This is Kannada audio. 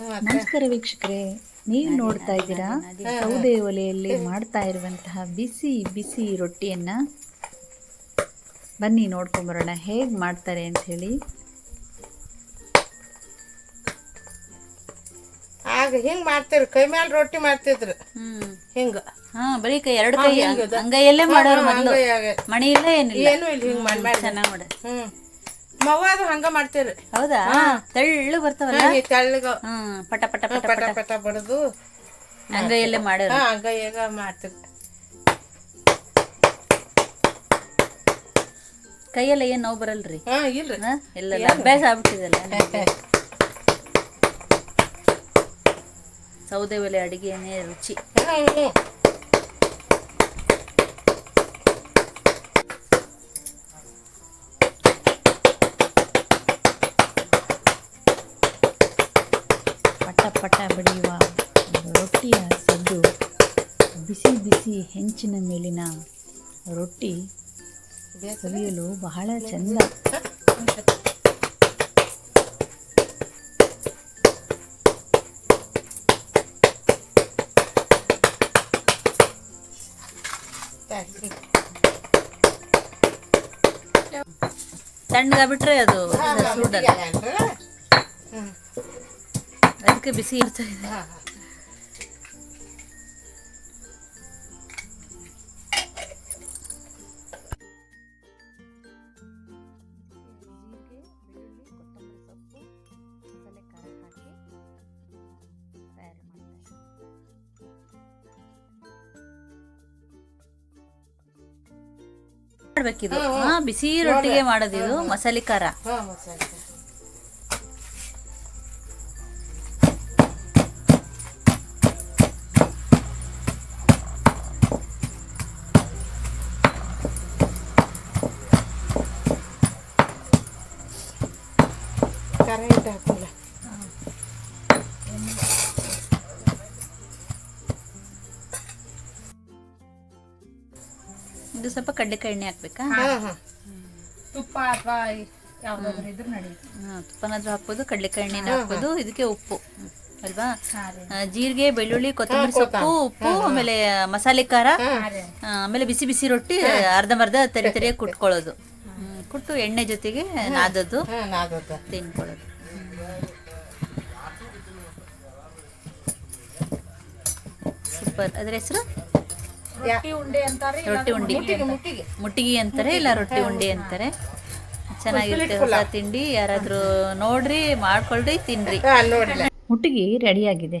ನಮಸ್ಕಾರ ವೀಕ್ಷಕರೇ. ನೀವು ನೋಡ್ತಾ ಇದ್ದೀರಾ? ಸೌದೆ ಒಲೆಯಲ್ಲಿ ಮಾಡ್ತಾ ಇರುವಂತಹ ಬಿಸಿ ಬಿಸಿ ರೊಟ್ಟಿಯನ್ನ ಬನ್ನಿ ನೋಡ್ಕೊಂಬರೋಣ. ಹೇಗೆ ಮಾಡ್ತಾರೆ ಅಂತ ಹೇಳಿ. ಆಗ ಹಿಂಗ್ ಮಾಡ್ತಿರು ಕೈ ಮ್ಯಾಲ ರೊಟ್ಟಿ ಮಾಡ್ತಿದ್ರು. ಹಿಂಗ. ಹಾ ಬರೀ ಕೈ ಎರಡು ಕೈ. ಮಾಡೋರು ಮಣಿ ಇಲ್ಲ ಏನಿಲ್ಲ. ಏನು ಇಲ್ಲ ಹಿಂಗ್ ಮಾಡಿ. ಚೆನ್ನಾಗಿ ಮಾಡ. ಹ್ಮ್. ಮವ್ವ ಅದು ಹಂಗ ಮಾಡ್ತೇವ್ರಿ ಹೌದಾ? ತೆಳ್ಳು ಬರ್ತಾವಲ್ಲ? ಈ ತೆಳ್ಳಗ. ಹ್ಮ್ ಪಟ ಪಟ ಪಟ ಪಟ. ಪಟ ಬಡದು. ಅಂಗೈಯಲ್ಲೇ ಮಾಡೋರು? ಹಾ ಅಂಗೈಯಾಗ ಮಾಡ್ತಿರು. ಕೈಯೆಲ್ಲ ಏನ್ ನೋವು ಬರಲ್ರಿ? ಹಾ ಇಲ್ರಿ. ಹಾ? ಇಲ್ಲ ಅಭ್ಯಾಸ ಆಗ್ಬಿಟ್ಟಿದಲ್ಲ ನಿಮ್ಗೆ. ಸೌದೆ ಒಲೆ ಅಡಿಗೆನೇ ರುಚಿ. ಹ್ಮ್ ಹ್ಮ್. ಪಟ ಬಡಿಯುವ ರೊಟ್ಟಿಯ ಸದ್ದು ಬಿಸಿ ಬಿಸಿ ಹೆಂಚಿನ ಮೇಲಿನ ರೊಟ್ಟಿ ಸವಿಯಲು ಬಹಳ ಚಂದ. ಬಿಟ್ರೆ ಅದು ಅದಕ್ಕೆ ಬಿಸಿ ಇರ್ತಾ ಇದೆ. ಮಾಡ್ಬೇಕಿದು. ಹಾ ಬಿಸಿ ರೊಟ್ಟಿಗೆ ಮಾಡೋದಿದು ಮಸಾಲೆ ಖಾರ. ಖಾರ ಹಾಕಿಲ್ಲ ಇದು ಸ್ವಲ್ಪ ಕಡ್ಲೆಕಾಯಿ ಎಣ್ಣೆ ಹಾಕ್ಬೇಕಾ? ಹಾ ಹಾ. ತುಪ್ಪ ಅಥವಾ ಯಾವ್ದಾದ್ರು ಇದ್ರು ನಡೆಯುತ್ತೆ. ಹಾ, ತುಪ್ಪನಾದ್ರೂ ಹಾಕ್ಬೋದು ಕಡ್ಲೆಕಾಯಿ ಎಣ್ಣೆನ ಹಾಕ್ಬೋದು. ಇದಕ್ಕೆ ಉಪ್ಪು ಅಲ್ವಾ? ಜೀರಿಗೆ ಬೆಳ್ಳುಳ್ಳಿ ಕೊತ್ತಂಬರಿ ಸೊಪ್ಪು ಉಪ್ಪು ಆಮೇಲೆ ಮಸಾಲೆ ಖಾರ ಆಮೇಲೆ ಬಿಸಿ ಬಿಸಿ ರೊಟ್ಟಿ ಅರ್ಧಂಬರ್ಧ ತರಿ ತರಿಯಾಗಿ ಕುಟ್ಕೊಳ್ಳೋದು. ಹ್ಮ್, ಕುಟ್ಟು ಎಣ್ಣೆ ಜೊತೆಗೆ ನಾದದ್ದು ತಿನ್ಕೊಳ್ಳೋದು. ಸೂಪರ್. ಅದ್ರ ಹೆಸರು? ರೊಟ್ಟಿ ಉಂಡೆ ಅಂತಾರೆ ರೊಟ್ಟಿ ಉಂಡಿ. ಮುಟ್ಟಿಗೆ ಮುಟ್ಟಿಗೆ. ಅಂತಾರೆ ಇಲ್ಲ ರೊಟ್ಟಿ ಉಂಡಿ ಅಂತಾರೆ. ಚೆನ್ನಾಗಿರುತ್ತೆ ಹೊಸ ತಿಂಡಿ. ಯಾರಾದ್ರೂ ನೋಡ್ರಿ ಮಾಡ್ಕೊಳ್ರಿ ತಿನ್ರಿ. ಮುಟ್ಟಿಗೆ ರೆಡಿ ಆಗಿದೆ. ರೆಡಿಯಾಗಿದೆ